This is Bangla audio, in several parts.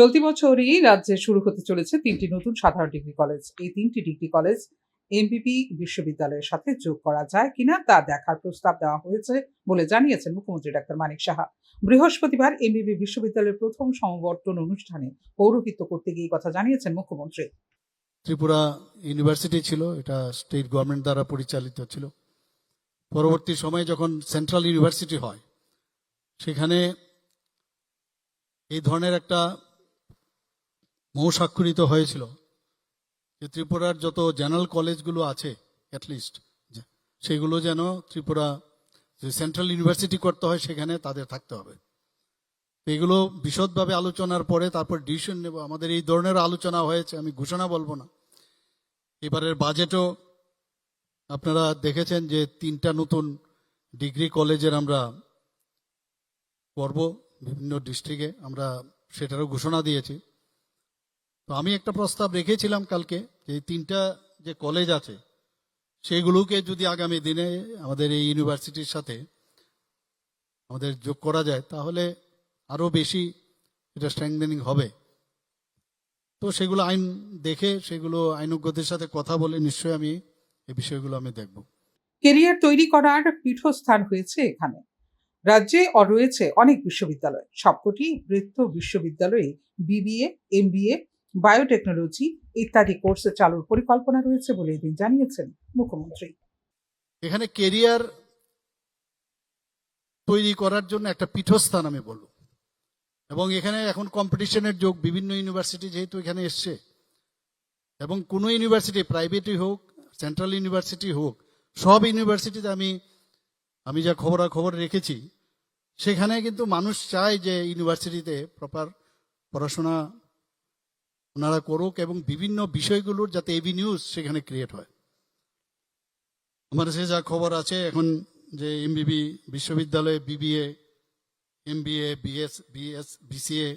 চলতি বছরই রাজ্যে শুরু হতে চলেছে তিনটি নতুন সাধারণ ডিগ্রি কলেজ। এই তিনটি ডিগ্রি কলেজ এমবিপি বিশ্ববিদ্যালয়ের সাথে যোগ করা যায় কিনা তা দেখার প্রস্তাব দেওয়া হয়েছে বলে জানিয়েছেন মুখ্যমন্ত্রী ডাক্তার মানিক সাহা। বৃহস্পতিবার এমবিপি বিশ্ববিদ্যালয়ের প্রথম সমাবর্তন অনুষ্ঠানে পৌরোহিত্য করতে গিয়ে কথা জানিয়েছেন মুখ্যমন্ত্রী। ত্রিপুরা ইউনিভার্সিটি ছিল, এটা স্টেট গভর্নমেন্ট দ্বারা পরিচালিত ছিল। পরবর্তী সময়ে যখন সেন্ট্রাল ইউনিভার্সিটি হয়, সেখানে এই ধরনের একটা মৌ স্বাক্ষরিত হয়েছিল যে ত্রিপুরার যত জেনারেল কলেজগুলো আছে অ্যাটলিস্ট সেগুলো যেন ত্রিপুরা যে সেন্ট্রাল ইউনিভার্সিটি করতে হয়, সেখানে তাদের থাকতে হবে। এগুলো বিশদভাবে আলোচনার পরে তারপর ডিসিশন নেব। আমাদের এই ধরনের আলোচনা হয়েছে, আমি ঘোষণা বলব না। এবারের বাজেটও আপনারা দেখেছেন যে তিনটা নতুন ডিগ্রি কলেজের আমরা করব বিভিন্ন ডিস্ট্রিক্টে আমরা সেটারও ঘোষণা দিয়েছি। তো আমি একটা প্রস্তাব রেখেছিলাম কালকে যে তিনটা যে কলেজ আছে, সেগুলোকে যদি আগামী দিনে আমাদের এই ইউনিভার্সিটির সাথে আমাদের যোগ করা যায়, তাহলে আরও বেশি এটা স্ট্রেংথেনিং হবে। তো সেগুলো আইন দেখে, সেগুলো আইনজ্ঞদের সাথে কথা বলে নিশ্চয়ই আমি এই বিষয়গুলো আমি দেখব। কেরিয়ার তৈরি করার পীঠস্থান হয়েছে এখানে। রাজ্যে রয়েছে অনেক বিশ্ববিদ্যালয়। সবকটি বৃত্ত বিশ্ববিদ্যালয়ে বিবিএ এমবিএ বায়োটেকনোলজি ইত্যাদি কোর্সে চালুর পরিকল্পনা রয়েছে বলে এদিন জানিয়েছেন মুখ্যমন্ত্রী। এখানে কেরিয়ার তৈরি করার জন্য একটা পীঠস্থান আমি বলব। এবং এখানে এখন কম্পিটিশনের যোগ বিভিন্ন ইউনিভার্সিটি যেহেতু এখানে এসছে, এবং কোনো ইউনিভার্সিটি প্রাইভেটই হোক সেন্ট্রাল ইউনিভার্সিটি হোক, সব ইউনিভার্সিটিতে আমি আমি যা খবরাখবর রেখেছি, সেখানে কিন্তু মানুষ চায় যে ইউনিভার্সিটিতে প্রপার পড়াশোনা ওনারা করুক এবং বিভিন্ন বিষয়গুলোর যাতে এবি নিউজ সেখানে ক্রিয়েট হয়। আমার কাছে যা খবর আছে, এখন যে এমবিবি বিশ্ববিদ্যালয়ে BBA MBA BS BS BCA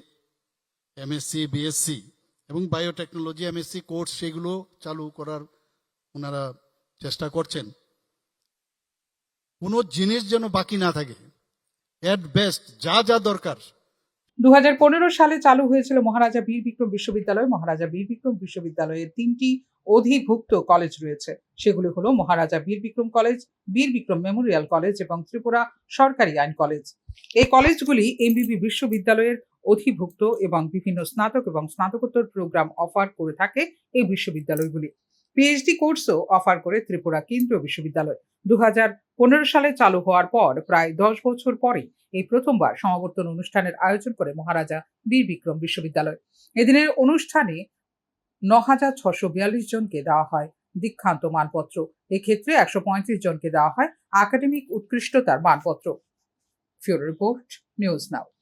MSC BSC এবং বায়োটেকনোলজি এমএসসি কোর্স সেগুলো চালু করার ওনারা চেষ্টা করছেন। কোনো জিনিস যেন বাকি না থাকে। অ্যাট বেস্ট যা যা দরকার দু হাজার পনেরো সালে চালু হয়েছিল মহারাজা বীর বিক্রম বিশ্ববিদ্যালয়। মহারাজা বীর বিক্রম বিশ্ববিদ্যালয়ের তিনটি অধিভুক্ত কলেজ রয়েছে। সেগুলি হলো মহারাজা বীর বিক্রম কলেজ, বীর বিক্রম মেমোরিয়াল কলেজ এবং ত্রিপুরা সরকারি আইন কলেজ। এই কলেজগুলি এমবিবি বিশ্ববিদ্যালয়ের অধিভুক্ত এবং বিভিন্ন স্নাতক এবং স্নাতকোত্তর প্রোগ্রাম অফার করে থাকে এই বিশ্ববিদ্যালয়গুলি। পিএইচডি কোর্সও অফার করে ত্রিপুরা কেন্দ্রীয় বিশ্ববিদ্যালয়। দু হাজার পনেরো সালে চালু হওয়ার পর প্রায় দশ বছর পরে এই প্রথমবার সমাবর্তন অনুষ্ঠানের আয়োজন করে মহারাজা বীর বিক্রম বিশ্ববিদ্যালয়। এদিনের অনুষ্ঠানে ন হাজার ছশো বিয়াল্লিশ জনকে দেওয়া হয় দীক্ষান্ত মানপত্র। এক্ষেত্রে একশো পঁয়ত্রিশ জনকে দেওয়া হয় একাডেমিক উৎকৃষ্টতার মানপত্র। Bureau report, news now.